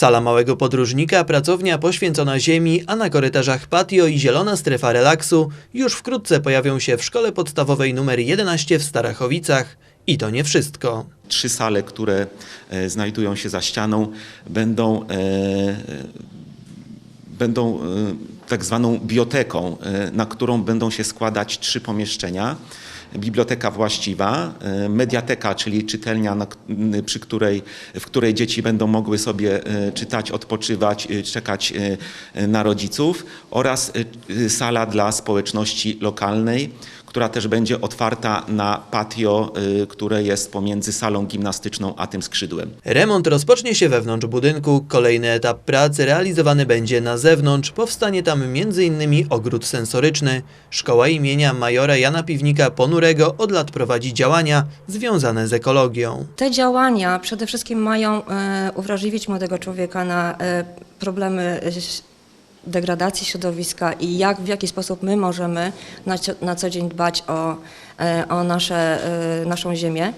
Sala małego podróżnika, pracownia poświęcona ziemi, a na korytarzach patio i zielona strefa relaksu już wkrótce pojawią się w szkole podstawowej nr 11 w Starachowicach. I to nie wszystko. Trzy sale, które e, znajdują się za ścianą, będą, e, e, będą e, tak zwaną bioteką, e, na którą będą się składać trzy pomieszczenia. Biblioteka właściwa, e, mediateka, czyli czytelnia, przy której, w której dzieci będą mogły sobie e, czytać, odpoczywać, czekać na rodziców oraz sala dla społeczności lokalnej, która też będzie otwarta na patio, które jest pomiędzy salą gimnastyczną a tym skrzydłem. Remont rozpocznie się wewnątrz budynku, kolejny etap pracy realizowany będzie na zewnątrz. Powstanie tam m.in. ogród sensoryczny. Szkoła imienia majora Jana Piwnika Ponurego od lat prowadzi działania związane z ekologią. Te działania przede wszystkim mają e, uwrażliwić młodego człowieka na e, problemy e, degradacji środowiska i jak, w jaki sposób my możemy na, na co dzień dbać o, e, o nasze, e, naszą ziemię.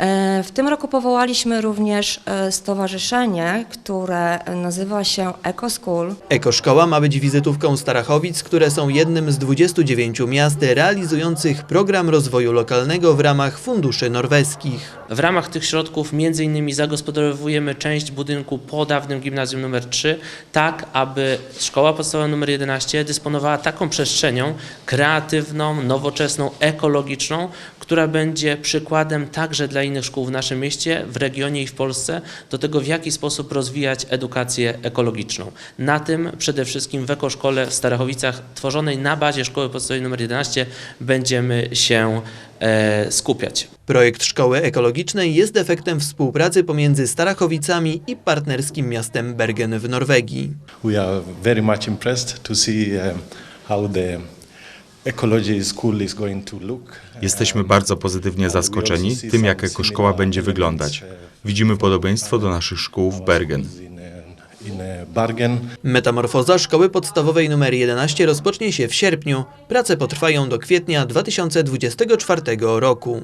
E, W tym roku powołaliśmy również e, stowarzyszenie, które nazywa się EcoSchool. Ekoszkoła ma być wizytówką Starachowic, które są jednym z 29 miast realizujących program rozwoju lokalnego w ramach funduszy norweskich. W ramach tych środków między innymi zagospodarowujemy część budynku po dawnym gimnazjum nr 3, tak aby szkoła podstawowa nr 11 dysponowała taką przestrzenią kreatywną, nowoczesną, ekologiczną, która będzie przykładem także dla innych szkół w naszym mieście, w regionie i w Polsce do tego, w jaki sposób rozwijać edukację ekologiczną. Na tym przede wszystkim w Ekoszkole w Starachowicach, tworzonej na bazie szkoły podstawowej nr 11, będziemy się e, skupiać. Projekt szkoły ekologicznej jest efektem współpracy pomiędzy Starachowicami i partnerskim miastem Bergen w Norwegii. We are very much impressed to see um, how the. Jesteśmy bardzo pozytywnie zaskoczeni tym, jak ekoszkoła będzie wyglądać. Widzimy podobieństwo do naszych szkół w uh, uh, Bergen. Metamorfoza szkoły podstawowej nr 11 rozpocznie się w sierpniu. Prace potrwają do kwietnia 2024 roku.